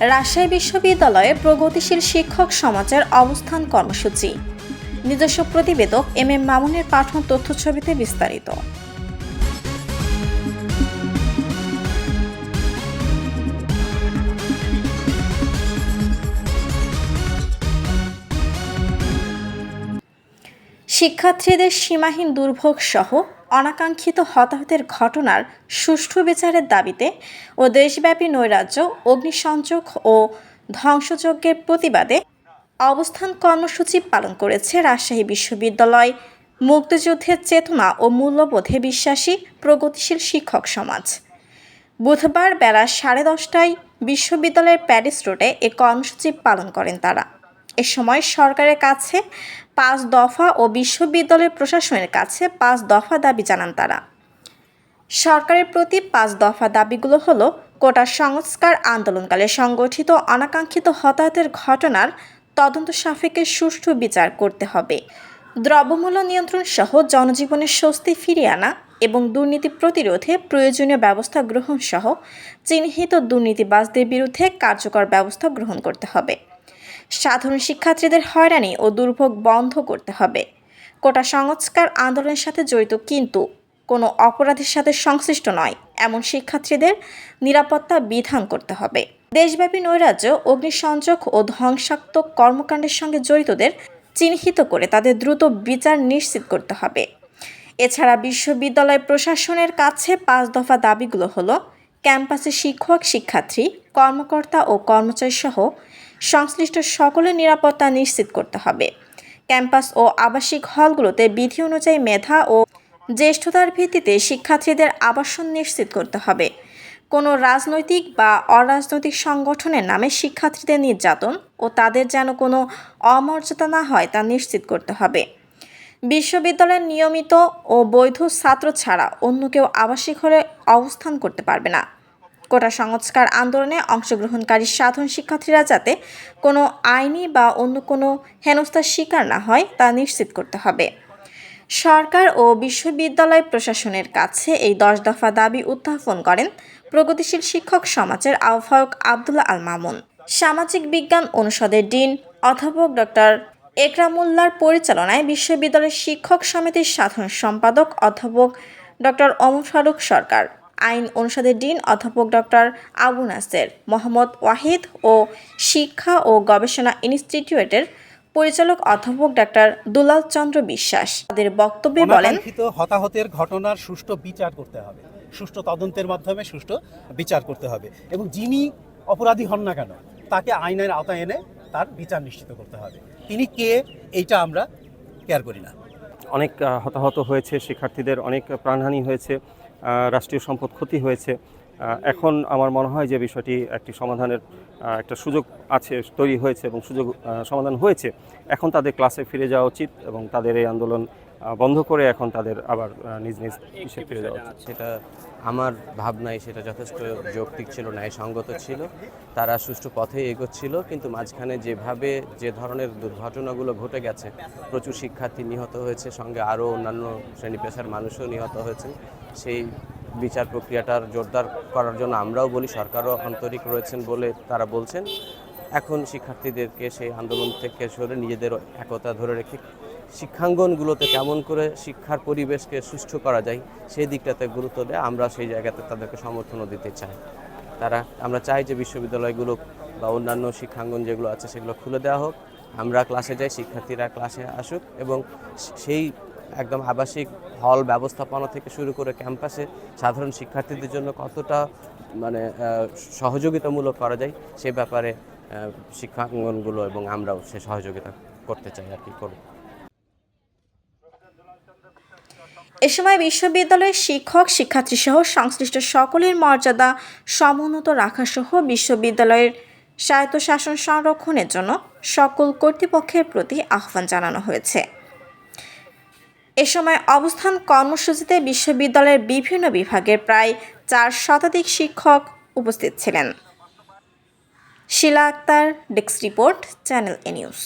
রাজশাহী বিশ্ববিদ্যালয়ে প্রগতিশীল শিক্ষক সমাজের অবস্থান কর্মসূচি। নিজস্ব প্রতিবেদক এম এম মামুনের পাঠন তথ্যছবিতে বিস্তারিত। শিক্ষার্থীদের সীমাহীন দুর্ভোগ সহ অনাকাঙ্ক্ষিত হতাহতের ঘটনার সুষ্ঠু বিচারের দাবিতে ও দেশব্যাপী নৈরাজ্য, অগ্নিসংযোগ ও ধ্বংসযজ্ঞের প্রতিবাদে অবস্থান কর্মসূচি পালন করেছে রাজশাহী বিশ্ববিদ্যালয়। মুক্তিযুদ্ধের চেতনা ও মূল্যবোধে বিশ্বাসী, প্রগতিশীল শিক্ষক সমাজ। বুধবার বেলা সাড়ে দশটায় বিশ্ববিদ্যালয়ের প্যারিস রোডে এ কর্মসূচি পালন করেন তারা। এ সময় সরকারের কাছে পাঁচ দফা ও বিশ্ববিদ্যালয় প্রশাসনের কাছে পাঁচ দফা দাবি জানান তারা। সরকারের প্রতি পাঁচ দফা দাবিগুলো হলো, কোটা সংস্কার আন্দোলনকালে সংগঠিত অনাকাঙ্ক্ষিত হতাহতের ঘটনার তদন্ত সাপেক্ষে সুষ্ঠু বিচার করতে হবে। দ্রব্যমূল্য নিয়ন্ত্রণ সহ জনজীবনের স্বস্তি ফিরিয়ে আনা এবং দুর্নীতি প্রতিরোধে প্রয়োজনীয় ব্যবস্থা গ্রহণ সহ চিহ্নিত দুর্নীতিবাজদের বিরুদ্ধে কার্যকর ব্যবস্থা গ্রহণ করতে হবে। সাধারণ শিক্ষার্থীদের হয়রানি ও দুর্ভোগ বন্ধ করতে হবে। কোটা সংস্কার আন্দোলনের সাথে জড়িত কিন্তু কোনো অপরাধের সাথে সংশ্লিষ্ট নয়, এমন শিক্ষার্থীদের নিরাপত্তা বিধান করতে হবে। দেশব্যাপী নৈরাজ্য, অগ্নিসংযোগ ও ধ্বংসাত্মক কর্মকাণ্ডের সঙ্গে জড়িতদের চিহ্নিত করে তাদের দ্রুত বিচার নিশ্চিত করতে হবে। এছাড়া বিশ্ববিদ্যালয় প্রশাসনের কাছে পাঁচ দফা দাবিগুলো হলো ক্যাম্পাসে শিক্ষক, শিক্ষার্থী, কর্মকর্তা ও কর্মচারী সহ সংশ্লিষ্ট সকলের নিরাপত্তা নিশ্চিত করতে হবে। ক্যাম্পাস ও আবাসিক হলগুলোতে বিধি অনুযায়ী মেধা ও জ্যেষ্ঠতার ভিত্তিতে শিক্ষার্থীদের আবাসন নিশ্চিত করতে হবে। কোনো রাজনৈতিক বা অরাজনৈতিক সংগঠনের নামে শিক্ষার্থীদের নির্যাতন ও তাদের যেন কোনো অমর্যাদা না হয় তা নিশ্চিত করতে হবে। বিশ্ববিদ্যালয়ের নিয়মিত ও বৈধ ছাত্র ছাড়া অন্য কেউ আবাসিক হলে অবস্থান করতে পারবে না। কোটা সংস্কার আন্দোলনে অংশগ্রহণকারী সাধারণ শিক্ষার্থীরা যাতে কোনো আইনি বা অন্য কোনো হেনস্থার শিকার না হয়, তা নিশ্চিত করতে হবে। সরকার ও বিশ্ববিদ্যালয় প্রশাসনের কাছে এই দশ দফা দাবি উত্থাপন করেন প্রগতিশীল শিক্ষক সমাজের আহ্বায়ক আবদুল্লাহ আল মামুন। সামাজিক বিজ্ঞান অনুষদের ডিন অধ্যাপক ডক্টর একরামুল্লার পরিচালনায় বিশ্ববিদ্যালয়ের শিক্ষক সমিতির সাধারণ সম্পাদক অধ্যাপক ডক্টর ওমর ফারুক সরকার আইন অনুষদের ডিন অধ্যাপক ডক্টর আবু নাসের মোহাম্মদ ওয়াহিদ ও শিক্ষা ও গবেষণা ইনস্টিটিউটের পরিচালক অধ্যাপক ডাক্তার দুলাল চন্দ্র বিশ্বাস। তাদের বক্তব্যে বলেন হতাহতের ঘটনার সুষ্ঠু বিচার করতে হবে। সুষ্ঠু তদন্তের মাধ্যমে সুষ্ঠু বিচার করতে হবে। এবং যিনি অপরাধী হন না কেন তাকে আইনের আওতায় এনে তার বিচার নিশ্চিত করতে হবে। তিনি কে, এইটা আমরা কেয়ার করি না। অনেক হতাহত হয়েছে শিক্ষার্থীদের, অনেক প্রাণহানি হয়েছে রাষ্ট্রীয় সম্পদ ক্ষতি হয়েছে। এখন আমার মনে হয় যে বিষয়টি একটি সমাধানের একটা সুযোগ আছে, তৈরি হয়েছে এবং সুযোগ সমাধান হয়েছে। এখন তাদের ক্লাসে ফিরে যাওয়া উচিত এবং তাদের এই আন্দোলন বন্ধ করে এখন তাদের আবার নিজ নিজ ইসে ফিরে যাওয়া সেটা আমার ভাবনায় সেটা যথেষ্ট যৌক্তিক ছিল ন্যায়সঙ্গত ছিল। তারা সুষ্ঠু পথে এগোচ্ছিল, কিন্তু মাঝখানে যেভাবে যে ধরনের দুর্ঘটনাগুলো ঘটে গেছে, প্রচুর শিক্ষার্থী নিহত হয়েছে, সঙ্গে আরও অন্যান্য শ্রেণি পেশার মানুষও নিহত হয়েছে সেই বিচার প্রক্রিয়াটার জোরদার করার জন্য আমরাও বলি, সরকারও আন্তরিক রয়েছেন বলে তারা বলছেন। এখন শিক্ষার্থীদেরকে সেই আন্দোলন থেকে সরে নিজেদের একতা ধরে রেখে শিক্ষাঙ্গনগুলোতে কেমন করে শিক্ষার পরিবেশকে সুষ্ঠু করা যায় সেই দিকটাতে গুরুত্ব দেয়, আমরা সেই জায়গাতে তাদেরকে সমর্থনও দিতে চাই। তারা, আমরা চাই যে বিশ্ববিদ্যালয়গুলো বা অন্যান্য শিক্ষাঙ্গন যেগুলো আছে সেগুলো খুলে দেওয়া হোক, আমরা ক্লাসে যাই, শিক্ষার্থীরা ক্লাসে আসুক এবং সেই একদম আবাসিক হল ব্যবস্থাপনা থেকে শুরু করে ক্যাম্পাসে সাধারণ শিক্ষার্থীদের জন্য কতটা মানে সহযোগিতামূলক করা যায় সে ব্যাপারে শিক্ষাঙ্গনগুলো এবং আমরাও সে সহযোগিতা করতে চাই আর কি করব। এ সময় বিশ্ববিদ্যালয়ের শিক্ষক শিক্ষার্থী সহ সংশ্লিষ্ট সকলের মর্যাদা সমুন্নত রাখাসহ বিশ্ববিদ্যালয়ের স্বায়ত্তশাসন সংরক্ষণের জন্য সকল কর্তৃপক্ষের প্রতি আহ্বান জানানো হয়েছে। এ সময় অবস্থান কর্মসূচিতে বিশ্ববিদ্যালয়ের বিভিন্ন বিভাগের প্রায় চার শতাধিক শিক্ষক উপস্থিত ছিলেন। Shila Akter, desk report, channel A news.